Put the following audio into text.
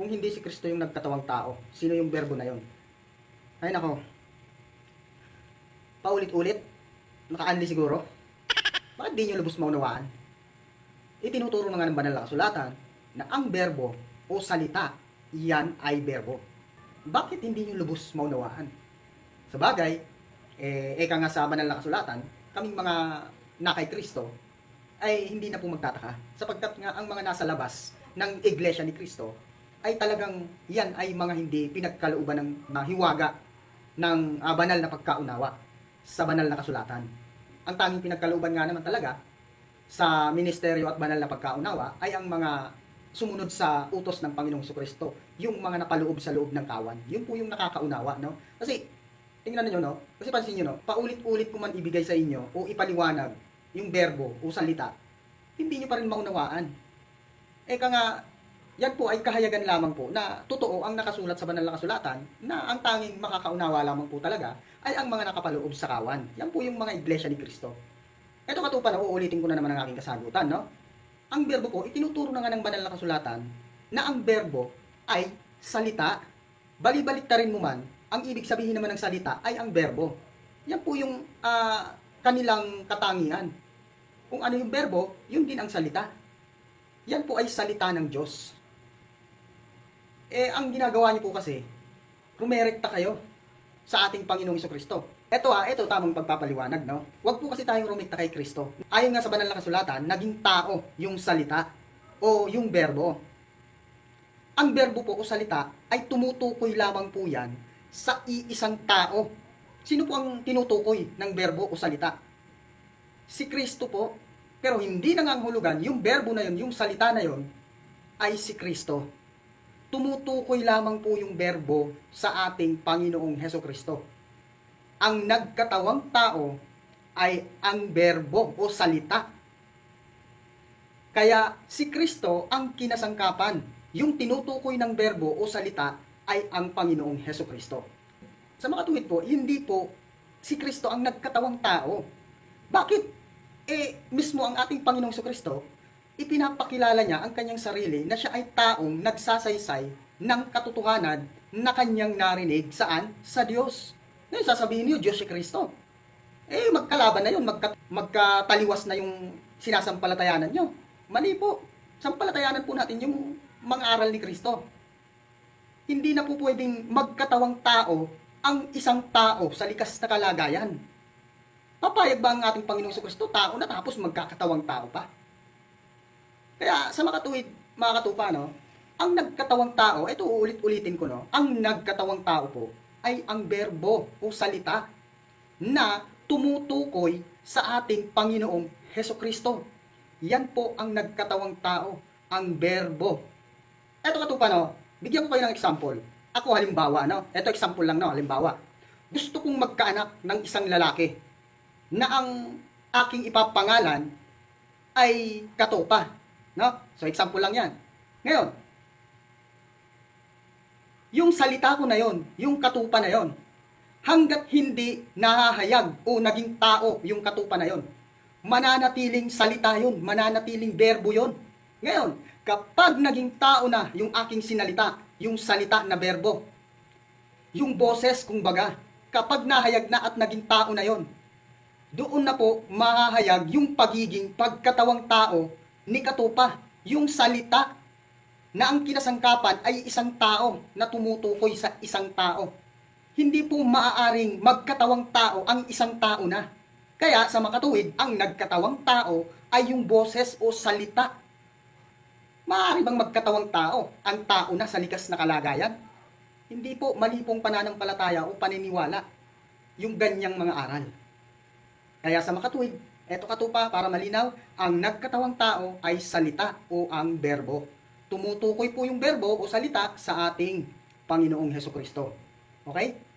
kung hindi si Kristo yung nagkatawang tao, sino yung berbo na yon? Ay nako. Paulit-ulit, nakaanli siguro. Bakit di nyo lubos maunawaan? Itinuturo na nga ng banal na kasulatan na ang berbo o salita, yan ay berbo. Bakit hindi nyo lubos maunawaan? Sa bagay, eh, eka nga sa banal na kasulatan, kaming mga nakay Kristo, ay hindi na po magtataka. Sapagkat nga ang mga nasa labas ng iglesia ni Kristo, ay talagang yan ay mga hindi pinagkalooban ng na hiwaga ng ah, banal na pagkaunawa sa banal na kasulatan. Ang tanging pinagkalooban nga naman talaga sa ministeryo at banal na pagkaunawa ay ang mga sumunod sa utos ng Panginoong Kristo, yung mga napaloob sa loob ng kawan. Yun po yung nakakaunawa, no? Kasi tingnan niyo no? Kasi pansin niyo no, paulit-ulit ko man ibigay sa inyo o ipaliwanag yung berbo o salita, hindi niyo pa rin maunawaan. Eka nga, yan po ay kahayagan lamang po na totoo ang nakasulat sa banal na kasulatan na ang tanging makakaunawa lamang po talaga ay ang mga nakapaloob sa kawan. Yan po yung mga iglesia ni Kristo. Ito katupan, uulitin ko na naman ang aking kasagutan, no? Ang berbo po, itinuturo na nga ng banal na kasulatan na ang berbo ay salita. Balibalik ta rin mo man, ang ibig sabihin naman ng salita ay ang berbo. Yan po yung ah, kanilang katangian. Kung ano yung berbo, yun din ang salita. Yan po ay salita ng Diyos. Eh, ang ginagawa niyo po kasi, rumerekta kayo sa ating Panginoong Iso Kristo. Ito ah, ito tamang pagpapaliwanag, no? Huwag po kasi tayong rumekta kay Kristo. Ayon nga sa banal na kasulatan, naging tao yung salita o yung berbo. Ang berbo po o salita ay tumutukoy lamang po yan sa iisang tao. Sino po ang tinutukoy ng berbo o salita? Si Kristo po. Pero hindi nangangahulugan yung berbo na yun, yung salita na yun, ay si Kristo. Tumutukoy lamang po yung berbo sa ating Panginoong Heso Kristo. Ang nagkatawang tao ay ang berbo o salita. Kaya si Kristo ang kinasangkapan. Yung tinutukoy ng berbo o salita ay ang Panginoong Heso Kristo. Sa makatuwid po, hindi po si Kristo ang nagkatawang tao. Bakit? Eh, mismo ang ating Panginoong Heso Kristo, ipinapakilala niya ang kanyang sarili na siya ay taong nagsasaysay ng katotohanan na kanyang narinig saan? Sa Diyos. Ngayon, sasabihin niyo, Diyos si Kristo. Eh, magkalaban na yun, magka, magkataliwas na yung sinasampalatayanan nyo. Mali po. Sampalatayanan po natin yung mga aral ni Kristo. Hindi na po pwedeng magkatawang tao ang isang tao sa likas na kalagayan. Papayag ba ang ating Panginoong Kristo tao na tapos magkakatawang tao pa? Kaya sa makatuwid, mga katupa, no, ang nagkatawang tao, ito ulit-ulitin ko, no, ang nagkatawang tao po ay ang berbo o salita na tumutukoy sa ating Panginoong Heso Kristo. Yan po ang nagkatawang tao, ang berbo. Ito katupa, no, bigyan ko kayo ng example. Ako halimbawa, no, ito example lang, no, halimbawa. Gusto kong magkaanak ng isang lalaki na ang aking ipapangalan ay katupa. No? So, example lang yan. Ngayon, yung salita ko na yon, yung katupa na yon, hanggat hindi nahahayag o naging tao yung katupa na yon, mananatiling salita yon, mananatiling berbo yon. Ngayon, kapag naging tao na yung aking sinalita, yung salita na berbo, yung boses, kumbaga, kapag nahayag na at naging tao na yon, doon na po mahahayag yung pagiging pagkatawang tao ni Katupa, yung salita na ang kinasangkapan ay isang tao na tumutukoy sa isang tao. Hindi po maaaring magkatawang tao ang isang tao na. Kaya sa makatuwid, ang nagkatawang tao ay yung boses o salita. Maaari bang magkatawang tao ang tao na sa likas na kalagayan? Hindi po mali pong pananampalataya o paniniwala yung ganyang mga aral. Kaya sa makatuwid, eto katupa para malinaw, ang nagkatawang tao ay salita o ang berbo. Tumutukoy po yung berbo o salita sa ating Panginoong Heso Kristo. Okay?